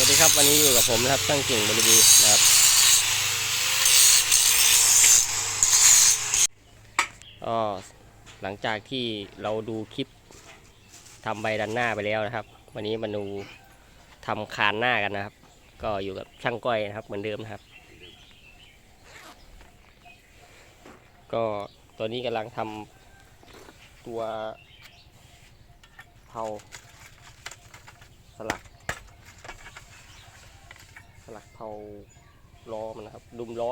วัสดีครับวันนี้อยู่กับผมนะครับช่างเก่งบริบูรณ์นะครับก็หลังจากที่เราดูคลิปทำใบดันหน้าไปแล้วนะครับ วันนี้มาดูทำคานหน้ากันนะครับ ก็อยู่กับช่างก้อยนะครับเหมือนเดิมนะครับ ก็ตอนนี้กำลังทำตัวเผาสลัก เผาล้อมันนะครับ ดุมล้อ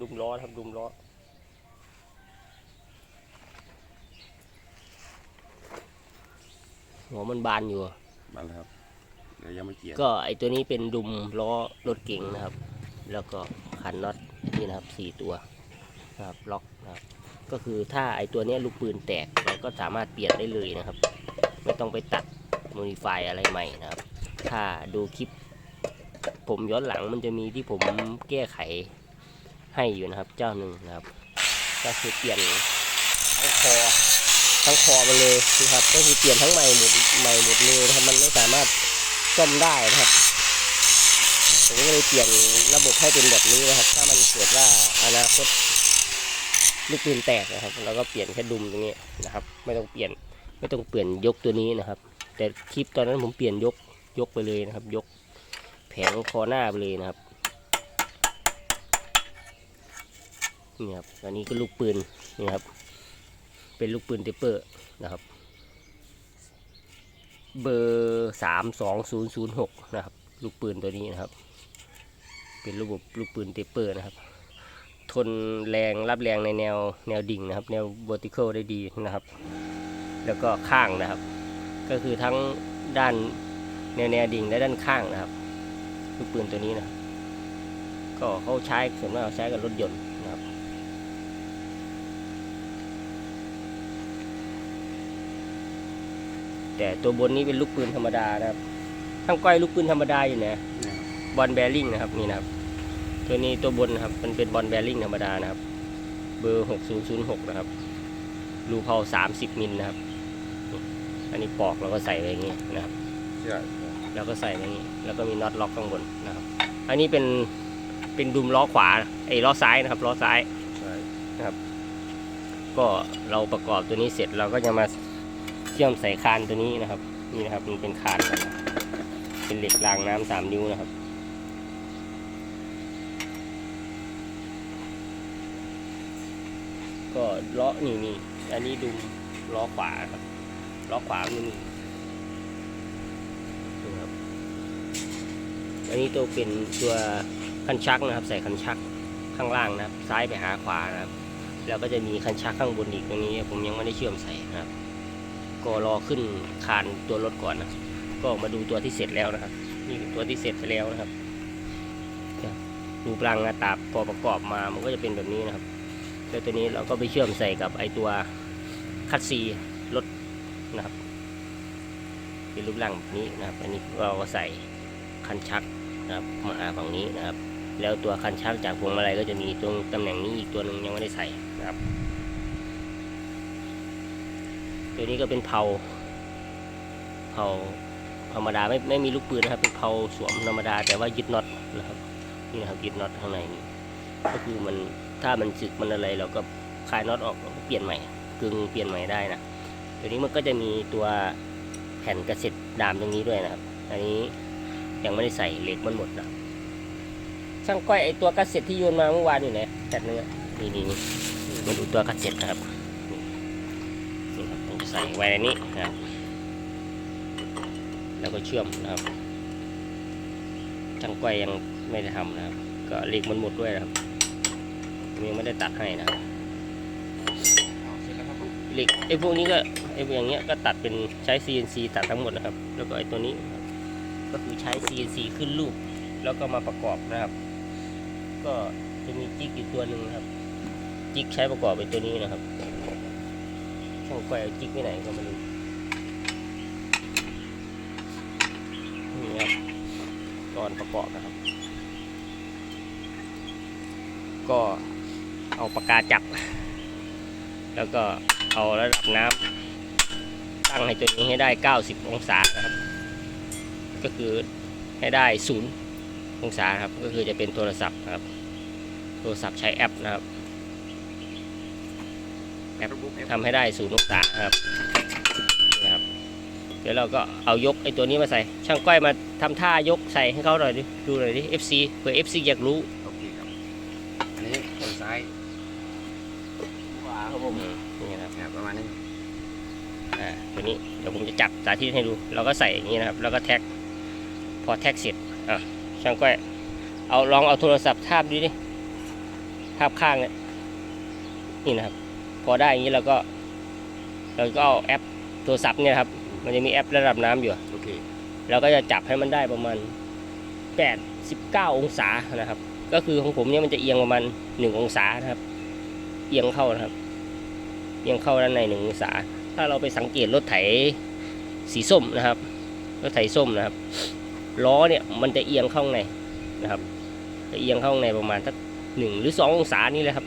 ดุมล้อนะครับดุมล้อหัวมันบานอยู่อะมาแล้วครับเดี๋ยวยังไม่เกี่ยวก็ไอตัวนี้เป็นดุมล้อรถเก๋งนะครับ แล้วก็ขันน็อตนี่นะครับสี่ตัวนะครับล็อกนะครับก็คือถ้าไอตัวเนี้ยลูกปืนแตกเราก็สามารถเปลี่ยนได้เลยนะครับ ไม่ต้องไปตัดโมดิฟายอะไรใหม่นะครับ ถ้าดูคลิป ผมย้อนหลังมันจะมีที่ผมแก้ไขให้อยู่นะครับ เจ้าหนึ่งนะครับ ก็คือเปลี่ยนทั้งคอทั้งคอไปเลยนะครับ ก็คือเปลี่ยนทั้งใหม่หมดใหม่หมดเลยนะครับมันไม่สามารถซ่อมได้นะครับผมก็เลยเปลี่ยนระบบให้เป็นแบบนี้นะครับ ถ้ามันเกิดว่าอนาคตลูกปืนแตกนะครับเราก็เปลี่ยนแค่ดุมตรงนี้นะครับ ไม่ต้องเปลี่ยนไม่ต้องเปลี่ยนยกตัวนี้นะครับ แต่คลิปตอนนั้นผมเปลี่ยนยกยกไปเลยนะครับ ยก แผงคอหน้าไปเลยนะครับนี่ครับอันนี้ก็ลูกปืนนี่ครับ เป็นลูกปืนเทปเปอร์นะครับ เบอร์สามสองศูนย์ศูนย์หกนะครับ ลูกปืนตัวนี้นะครับ เป็นระบบลูกปืนเทปเปอร์นะครับ ทนแรงรับแรงในแนวแนวดิ่งนะครับ แนว vertical ได้ดีนะครับ แล้วก็ข้างนะครับ ก็คือทั้งด้านแนวแนวดิ่งและด้านข้างนะครับ ลูกปืนตัวนี้นะ ก็เขาใช้ส่วนมากเขาใช้กับรถยนต์นะครับ แต่ตัวบนนี้เป็นลูกปืนธรรมดานะครับทั้งก้อยลูกปืนธรรมดาอยู่นะบอลแบริ่งนะครับนี่นะครับ ตัวนี้ตัวบนนะครับ มันเป็นบอลแบริ่งธรรมดานะครับ เบอร์6006นย์ศูนย์หกนะครับรูเผา30มิลนะครับ อันนี้ปอกแล้วก็ใส่ไว้อย่างนี้นะครับ ใช่แล้วก็ใส่ไว้อย่างนี้ แล้วก็มีน็อตล็อกข้างบนนะครับ อันนี้เป็นเป็นดุมล้อขวาไอ้ล้อซ้ายนะครับล้อซ้ายใช่ก็เราประกอบตัวนี้เสร็จเราก็จะมาเชื่อมใส่คานตัวนี้นะครับ นี่นะครับมันเป็นคานครับเป็นเหล็กรางน้ำสามนิ้วนะครับก็ล้อนี่นี่อันนี้ดุมล้อขวาครับล้อขวามันนี่นี่ครับ อันนี้ตัวเป็นตัวคันชักนะครับ ใส่คันชักข้างล่างนะครับ ซ้ายไปหาขวานะครับ แล้วก็จะมีคันชักข้างบนอีกตรงนี้ ผมยังไม่ได้เชื่อมใส่นะครับ ก็รอขึ้นคานตัวรถก่อนนะก็มาดูตัวที่เสร็จแล้วนะครับ นี่คือตัวที่เสร็จไปแล้วนะครับรูปร่างหน้าตาพอประกอบมามันก็จะเป็นแบบนี้นะครับแล้วตัวนี้เราก็ไปเชื่อมใส่กับไอตัวคัตซีรถนะครับเป็นรูปร่างแบบนี้นะครับ อันนี้เราก็ใส่ คันชักนะครับมาฝั่งนี้นะครับ แล้วตัวคันชักจากพวงมาลัยก็จะมีตรงตำแหน่งนี้อีกตัวหนึ่งยังไม่ได้ใส่นะครับ ตัวนี้ก็เป็นเผาเผาธรรมดาไม่ไม่มีลูกปืนนะครับ เป็นเผาสวมธรรมดาแต่ว่ายึดน็อตนะครับนี่นะครับยึดน็อตข้างในนี่ก็คือมันถ้ามันสึกมันอะไรเราก็คลายน็อตออกเปลี่ยนใหม่กึ่งเปลี่ยนใหม่ได้นะตัวนี้มันก็จะมีตัวแผ่นกระเซ็ดดามตรงนี้ด้วยนะครับ อันนี้ ยังไม่ได้ใส่เหล็กมันหมดนะช่างก้อยไอตัวกัสเซ็ตที่โยนมาเมื่อวานอยู่ไหนแผ่เนื้อนี่นี่มาดูตัวกัสเซ็ตนะครับนี่ครับผมจะใส่ไว้ในนี้นะครับแล้วก็เชื่อมนะครับช่างก้อยยังไม่ได้ทำนะครับ ก็เหล็กมันหมดด้วยนะครับยังไม่ได้ตัดให้นะครับเหล็กไอพวกนี้ก็ไอพวกอย่างเงี้ยก็ตัดเป็นใช้ CNC ตัดทั้งหมดนะครับ แล้วก็ไอตัวนี้ ก็คือใช้ CNC ขึ้นรูป แล้วก็มาประกอบนะครับ ก็จะมีจิ๊กอยู่ตัวหนึ่งครับ จิ๊กใช้ประกอบไอ้ตัวนี้นะครับช่างไฟเอาจิ๊กไปไหนก็ไม่รู้นี่ครับตอนประกอบนะครับ ก็เอาปากกาจับ แล้วก็เอาระดับน้ำตั้งให้ตัวนี้ให้ได้ 90 องศานะครับ ก็คือให้ได้ศูนย์องศาครับ ก็คือจะเป็นโทรศัพท์นะครับ โทรศัพท์ใช้แอปนะครับ แอปบุ๊กแอปทำให้ได้ศูนย์องศานะครับนี่นะครับ เดี๋ยวเราก็เอายกไอ้ตัวนี้มาใส่ ช่างก้อยมาทำท่ายกใส่ให้เขาหน่อยดิดูหน่อยดิ FC เผื่อ FC อยากรู้โอเคครับ อันนี้คนซ้ายขวาครับผมนี่นะครับครับประมาณนี้อ่าตัวนี้เดี๋ยวผมจะจับสาธิตให้ดู เราก็ใส่อย่างนี้นะครับ แล้วก็แท็ก พอแท็กเสร็จอะช่างก้อยเอาลองเอาโทรศัพท์ทาบดูดิทาบข้างเนี่ยนี่นะครับ พอได้อย่างนี้เราก็ เราก็เอาแอปโทรศัพท์เนี่ยครับ มันจะมีแอประดับน้ำอยู่โอเคเราก็จะจับให้มันได้ประมาณ89องศานะครับ ก็คือของผมเนี่ยมันจะเอียงประมาณ1องศานะครับ เอียงเข้านะครับ เอียงเข้าด้านใน1องศา ถ้าเราไปสังเกตรถไถสีส้มนะครับ รถไถส้มนะครับ ล้อเนี่ยมันจะเอียงเข้าในนะครับจะเอียงเข้าในประมาณสักหนึ่งหรือสององศานี่แหละครับ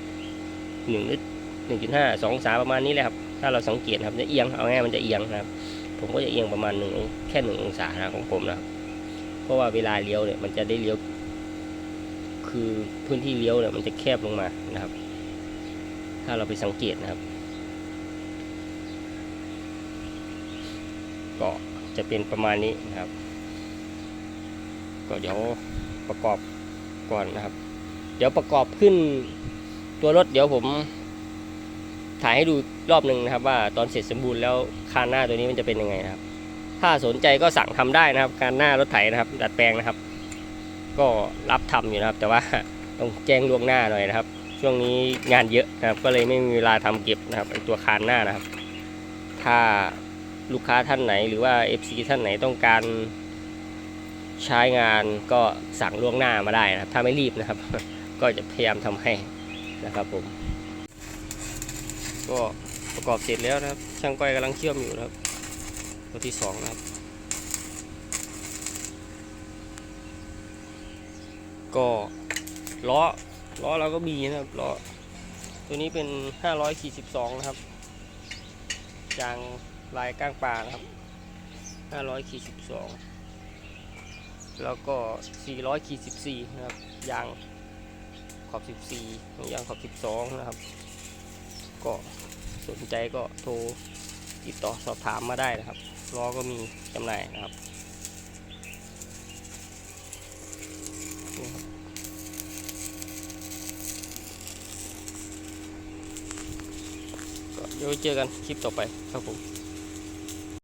หนึ่งหรือหนึ่งจุดห้าสององศาประมาณนี้แหละครับถ้าเราสังเกตครับจะเอียงเอาง่ายมันจะเอียงนะครับ ผมก็จะเอียงประมาณหนึ่งแค่หนึ่งองศานะของผมนะครับเพราะว่าเวลาเลี้ยวเนี่ยมันจะได้เลี้ยวคือพื้นที่เลี้ยวเนี่ยมันจะแคบลงมานะครับ ถ้าเราไปสังเกตนะครับ ก็จะเป็นประมาณนี้นะครับ ก็เดี๋ยวประกอบก่อนนะครับ เดี๋ยวประกอบขึ้นตัวรถเดี๋ยวผมถ่ายให้ดูรอบหนึ่งนะครับ ว่าตอนเสร็จสมบูรณ์แล้วคานหน้าตัวนี้มันจะเป็นยังไงครับ ถ้าสนใจก็สั่งทำได้นะครับ การหน้ารถไถนะครับ ดัดแปลงนะครับ ก็รับทำอยู่นะครับ แต่ว่าต้องแจ้งล่วงหน้าหน่อยนะครับ ช่วงนี้งานเยอะนะครับ ก็เลยไม่มีเวลาทำเก็บนะครับตัวคานหน้านะครับ ถ้าลูกค้าท่านไหนหรือว่า FC ท่านไหนต้องการ ใช้งานก็สั่งล่วงหน้ามาได้นะครับ ถ้าไม่รีบนะครับ ก็จะพยายามทำให้นะครับผม ก็ประกอบเสร็จแล้วนะครับ ช่างก้อยกำลังเชื่อมอยู่นะครับ ตัวที่สองนะครับ ก็ล้อล้อเราก็มีนะครับล้อตัวนี้เป็น 542 นะครับยางลายก้างปลานะครับ542 แล้วก็ 400ขี14 นะครับ ยางขอบ 14 ยางขอบ 12 นะครับ ก็สนใจก็โทรติดต่อสอบถามมาได้นะครับ ล้อก็มีจำหน่ายนะครับ ก็เดี๋ยวเจอกันคลิปต่อไปครับผม